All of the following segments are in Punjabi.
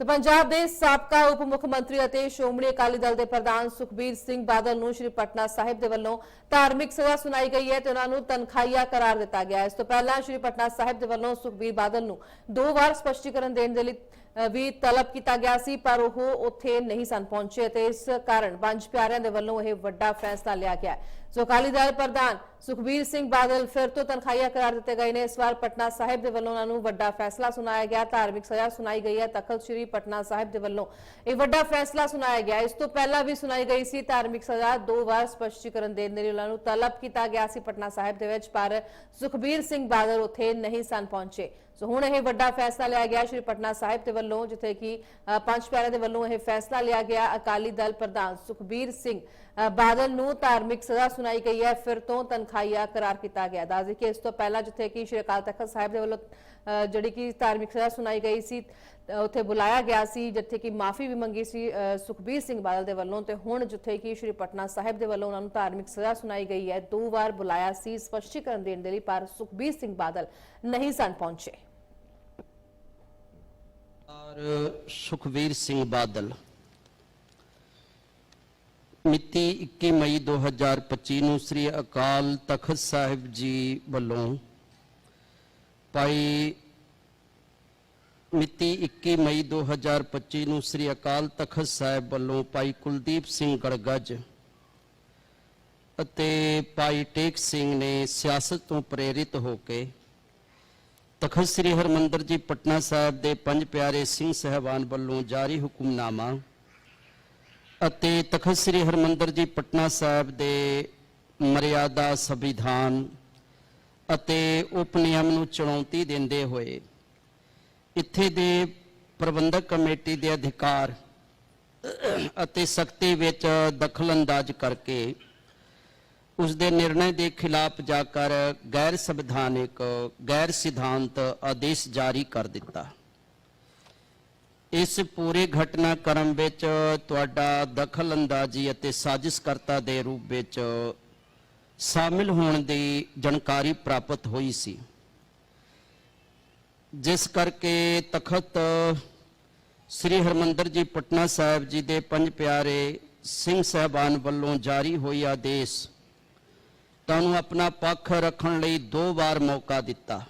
ਤੇ ਪੰਜਾਬ ਦੇ ਸਾਬਕਾ ਉਪ ਮੁੱਖ ਮੰਤਰੀ ਅਤੇ ਸ਼੍ਰੋਮਣੀ ਅਕਾਲੀ ਦਲ ਦੇ ਪ੍ਰਧਾਨ ਸੁਖਬੀਰ ਸਿੰਘ ਬਾਦਲ ਨੂੰ ਸ਼੍ਰੀ ਪਟਨਾ ਸਾਹਿਬ ਦੇ ਵੱਲੋਂ ਧਾਰਮਿਕ ਸਜ਼ਾ ਸੁਣਾਈ ਗਈ ਹੈ ਤੇ ਉਹਨਾਂ ਨੂੰ ਤਨਖਾਹੀਆ ਕਰਾਰ ਦਿੱਤਾ ਗਿਆ ਹੈ। ਇਸ ਤੋਂ ਪਹਿਲਾਂ ਸ਼੍ਰੀ ਪਟਨਾ ਸਾਹਿਬ ਦੇ ਵੱਲੋਂ ਸੁਖਬੀਰ ਬਾਦਲ ਨੂੰ ਦੋ ਵਾਰ ਸਪਸ਼ਟੀਕਰਨ ਦੇਣ ਦੇ ਲਈ ਵੀ ਤਲਬ ਕੀਤਾ ਗਿਆ ਸੀ, ਪਰ ਉਹ ਉੱਥੇ ਨਹੀਂ ਸਨ ਪਹੁੰਚੇ ਤੇ ਇਸ ਕਾਰਨ ਪੰਜ ਪਿਆਰਿਆਂ ਦੇ ਵੱਲੋਂ ਇਹ ਵੱਡਾ ਫੈਸਲਾ ਲਿਆ ਗਿਆ ਹੈ। ਸੋ ਅਕਾਲੀ ਦਲ ਪ੍ਰਧਾਨ ਸੁਖਬੀਰ ਸਿੰਘ ਬਾਦਲ ਫਿਰ ਤੋਂ ਤਨਖਾਹੀਆ ਕਰਾਰ ਦਿੱਤੇ ਗਏ ਨੇ। ਇਸ ਵਾਰ ਪਟਨਾ ਸਾਹਿਬ ਦੇ ਵੱਲੋਂ ਉਹਨਾਂ ਨੂੰ ਵੱਡਾ ਫੈਸਲਾ ਸੁਣਾਇਆ ਗਿਆ। ਧਾਰਮਿਕ ਸਜ਼ਾ ਸੁਣਾਈ ਗਈ ਹੈ। ਤਖਤ ਸ੍ਰੀ ਪਟਨਾ ਸਾਹਿਬ ਦੇ ਵੱਲੋਂ ਇਹ ਵੱਡਾ ਫੈਸਲਾ ਸੁਣਾਇਆ ਗਿਆ। ਇਸ ਤੋਂ ਪਹਿਲਾਂ ਵੀ ਸੁਣਾਈ ਗਈ ਸੀ ਧਾਰਮਿਕ ਸਜ਼ਾ। ਦੋ ਵਾਰ ਸਪਸ਼ਟੀਕਰਨ ਦੇਣ ਦੇ ਲਈ ਉਹਨਾਂ ਨੂੰ ਤਲਬ ਕੀਤਾ ਗਿਆ ਸੀ ਪਟਨਾ ਸਾਹਿਬ ਦੇ ਵਿੱਚ ਪਰ ਸੁਖਬੀਰ ਸਿੰਘ ਬਾਦਲ ਉੱਥੇ ਨਹੀਂ ਸਨ ਪਹੁੰਚੇ। ਸੋ ਹੁਣ ਇਹ ਵੱਡਾ ਫੈਸਲਾ ਲਿਆ ਗਿਆ ਸ਼੍ਰੀ ਪਟਨਾ ਸਾਹਿਬ ਦੇ ਵੱਲੋਂ ਜਿੱਥੇ ਕਿ ਅ, ਪੰਜ ਪਿਆਰਿਆਂ ਦੇ ਵੱਲੋਂ ਇਹ ਫੈਸਲਾ ਲਿਆ ਗਿਆ। ਅਕਾਲੀ ਦਲ ਪ੍ਰਧਾਨ ਸੁਖਬੀਰ ਸਿੰਘ ਬਾਦਲ ਨੂੰ ਧਾਰਮਿਕ ਸਜ਼ਾ ਸੁਣਾਈ ਗਈ ਹੈ, ਫਿਰ ਤੋਂ ਤਨਖਾਹੀਆ ਕਰਾਰ ਕੀਤਾ ਗਿਆ। ਦੱਸਦੇ ਕਿ ਇਸ ਤੋਂ ਪਹਿਲਾਂ ਜਿੱਥੇ ਕਿ ਸ਼੍ਰੀ ਅਕਾਲ ਤਖਤ ਸਾਹਿਬ ਦੇ ਵੱਲੋਂ ਜਿਹੜੀ ਕਿ ਧਾਰਮਿਕ ਸਜ਼ਾ ਸੁਣਾਈ ਗਈ ਸੀ ਉੱਥੇ ਬੁਲਾਇਆ ਗਿਆ ਸੀ, ਜਿੱਥੇ ਕਿ ਮਾਫੀ ਵੀ ਮੰਗੀ ਸੀ ਸੁਖਬੀਰ ਸਿੰਘ ਬਾਦਲ ਦੇ ਵੱਲੋਂ ਤੇ ਹੁਣ ਜਿੱਥੇ ਕਿ ਸ਼੍ਰੀ ਪਟਨਾ ਸਾਹਿਬ ਦੇ ਵੱਲੋਂ ਉਹਨਾਂ ਨੂੰ ਧਾਰਮਿਕ ਸਜ਼ਾ ਸੁਣਾਈ ਗਈ ਹੈ। ਦੋ ਵਾਰ ਬੁਲਾਇਆ ਸੀ, ਸਪਸ਼ਟੀਕਰਨ ਦੇਣ ਦੇ ਲਈ, ਪਰ ਸੁਖਬੀਰ ਸਿੰਘ ਬਾਦਲ ਨਹੀਂ ਸਨ ਪਹੁੰਚੇ। ਔਰ ਸੁਖਵੀਰ ਸਿੰਘ ਬਾਦਲ ਮਿਤੀ 21 ਮਈ 2025 ਨੂੰ ਸ੍ਰੀ ਅਕਾਲ ਤਖਤ ਸਾਹਿਬ ਜੀ ਵੱਲੋਂ ਭਾਈ ਮਿਤੀ 21 ਮਈ 2025 ਨੂੰ ਸ੍ਰੀ ਅਕਾਲ ਤਖਤ ਸਾਹਿਬ ਵੱਲੋਂ ਭਾਈ ਕੁਲਦੀਪ ਸਿੰਘ ਗੜਗੱਜ ਅਤੇ ਭਾਈ ਟੇਕ ਸਿੰਘ ਨੇ ਸਿਆਸਤ ਤੋਂ ਪ੍ਰੇਰਿਤ ਹੋ ਕੇ ਤਖਤ ਸ੍ਰੀ ਹਰਮੰਦਰ ਜੀ ਪਟਨਾ ਸਾਹਿਬ ਦੇ ਪੰਜ ਪਿਆਰੇ ਸਿੰਘ ਸਹਿਬਾਨ ਵੱਲੋਂ ਜਾਰੀ ਹੁਕਮਨਾਮਾ ਅਤੇ ਤਖਤ ਸ੍ਰੀ ਹਰਮੰਦਰ ਜੀ ਪਟਨਾ ਸਾਹਿਬ ਦੇ ਮਰਿਆਦਾ ਸੰਵਿਧਾਨ ਅਤੇ ਉਪਨਿਯਮ ਨੂੰ ਚੁਣੌਤੀ ਦਿੰਦੇ ਹੋਏ ਇੱਥੇ ਦੇ ਪ੍ਰਬੰਧਕ ਕਮੇਟੀ ਦੇ ਅਧਿਕਾਰ ਅਤੇ ਸਖਤੀ ਵਿੱਚ ਦਖਲਅੰਦਾਜ਼ ਕਰਕੇ ਉਸ ਦੇ ਨਿਰਣੇ ਦੇ ਖਿਲਾਫ ਜਾ ਕਰ ਗੈਰ ਸੰਵਿਧਾਨਿਕ, ਗੈਰ ਸਿਧਾਂਤ ਆਦੇਸ਼ ਜਾਰੀ ਕਰ ਦਿੱਤਾ। ਇਸ ਪੂਰੇ ਘਟਨਾਕ੍ਰਮ ਵਿੱਚ ਤੁਹਾਡਾ ਦਖਲਅੰਦਾਜ਼ੀ ਅਤੇ ਸਾਜ਼ਿਸ਼ਕਰਤਾ ਦੇ ਰੂਪ ਵਿੱਚ ਸ਼ਾਮਿਲ ਹੋਣ ਦੀ ਜਾਣਕਾਰੀ ਪ੍ਰਾਪਤ ਹੋਈ ਸੀ। ਜਿਸ ਕਰਕੇ ਤਖਤ ਸ੍ਰੀ ਹਰਮੰਦਰ ਜੀ ਪਟਨਾ ਸਾਹਿਬ ਜੀ ਦੇ ਪੰਜ ਪਿਆਰੇ ਸਿੰਘ ਸਹਿਬਾਨ ਵੱਲੋਂ ਜਾਰੀ ਹੋਈ ਆਦੇਸ਼ ਤੁਹਾਨੂੰ ਆਪਣਾ ਪੱਖ ਰੱਖਣ ਲਈ ਦੋ ਵਾਰ ਮੌਕਾ ਦਿੱਤਾ।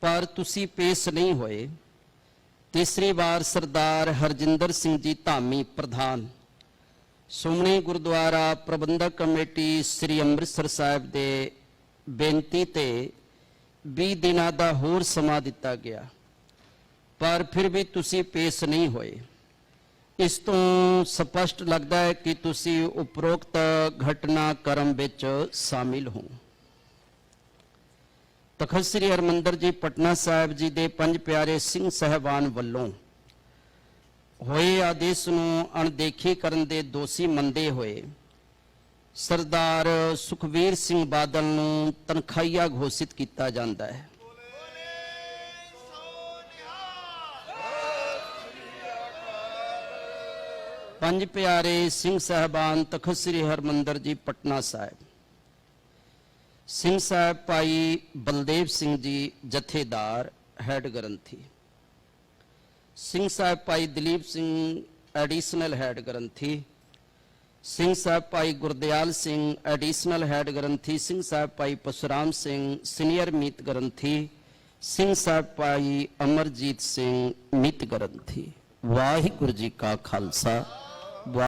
ਪਰ ਤੁਸੀਂ ਪੇਸ਼ ਨਹੀਂ ਹੋਏ। ਤੀਸਰੀ ਵਾਰ ਸਰਦਾਰ ਹਰਜਿੰਦਰ ਸਿੰਘ ਜੀ ਧਾਮੀ ਪ੍ਰਧਾਨ। ਸੁਮਣੀ ਗੁਰਦੁਆਰਾ ਪ੍ਰਬੰਧਕ ਕਮੇਟੀ ਸ੍ਰੀ ਅੰਮ੍ਰਿਤਸਰ ਸਾਹਿਬ ਦੇ ਬੇਨਤੀ ਤੇ 20 ਦਿਨਾਂ ਦਾ ਹੋਰ ਸਮਾਂ ਦਿੱਤਾ ਗਿਆ। ਪਰ ਫਿਰ ਵੀ ਤੁਸੀਂ ਪੇਸ਼ ਨਹੀਂ ਹੋਏ। ਇਸ ਤੋਂ ਸਪਸ਼ਟ ਲੱਗਦਾ ਹੈ ਕਿ ਤੁਸੀਂ ਉਪਰੋਕਤ ਘਟਨਾਕ੍ਰਮ ਵਿੱਚ ਸ਼ਾਮਿਲ ਹੋ। ਤਖਤ ਸ੍ਰੀ ਹਰਮੰਦਰ ਜੀ, ਪਟਨਾ ਸਾਹਿਬ ਜੀ ਦੇ ਪੰਜ ਪਿਆਰੇ ਸਿੰਘ ਸਹਿਬਾਨ ਵੱਲੋਂ ਹੋਏ ਆਦੇਸ਼ ਨੂੰ ਅਣਦੇਖੀ ਕਰਨ ਦੇ ਦੋਸ਼ੀ ਮੰਦੇ ਹੋਏ ਸਰਦਾਰ ਸੁਖਵੀਰ ਸਿੰਘ ਬਾਦਲ ਨੂੰ ਤਨਖਾਹੀਆ ਘੋਸ਼ਿਤ ਕੀਤਾ ਜਾਂਦਾ ਹੈ। ਪੰਜ ਪਿਆਰੇ ਸਿੰਘ ਸਹਿਬਾਨ ਤਖਤ ਸ੍ਰੀ ਹਰਮੰਦਰ ਜੀ, ਪਟਨਾ ਸਾਹਿਬ। ਸਿੰਘ ਸਾਹਿਬ ਭਾਈ ਬਲਦੇਵ ਸਿੰਘ ਜੀ ਜਥੇਦਾਰ, ਹੈਡ ਗ੍ਰੰਥੀ। ਸਿੰਘ ਸਾਹਿਬ ਭਾਈ ਦਲੀਪ ਸਿੰਘ, ਐਡੀਸ਼ਨਲ ਹੈਡ ਗ੍ਰੰਥੀ। ਸਿੰਘ ਸਾਹਿਬ ਭਾਈ ਗੁਰਦਿਆਲ ਸਿੰਘ, ਐਡੀਸ਼ਨਲ ਹੈਡ ਗ੍ਰੰਥੀ। ਸਿੰਘ ਸਾਹਿਬ ਭਾਈ ਪਰਸ਼ੁਰਾਮ ਸਿੰਘ, ਸੀਨੀਅਰ ਮੀਤ ਗ੍ਰੰਥੀ। ਸਿੰਘ ਸਾਹਿਬ ਭਾਈ ਅਮਰਜੀਤ ਸਿੰਘ, ਮੀਤ ਗ੍ਰੰਥੀ। ਵਾਹਿਗੁਰੂ ਜੀ ਕਾ ਖਾਲਸਾ।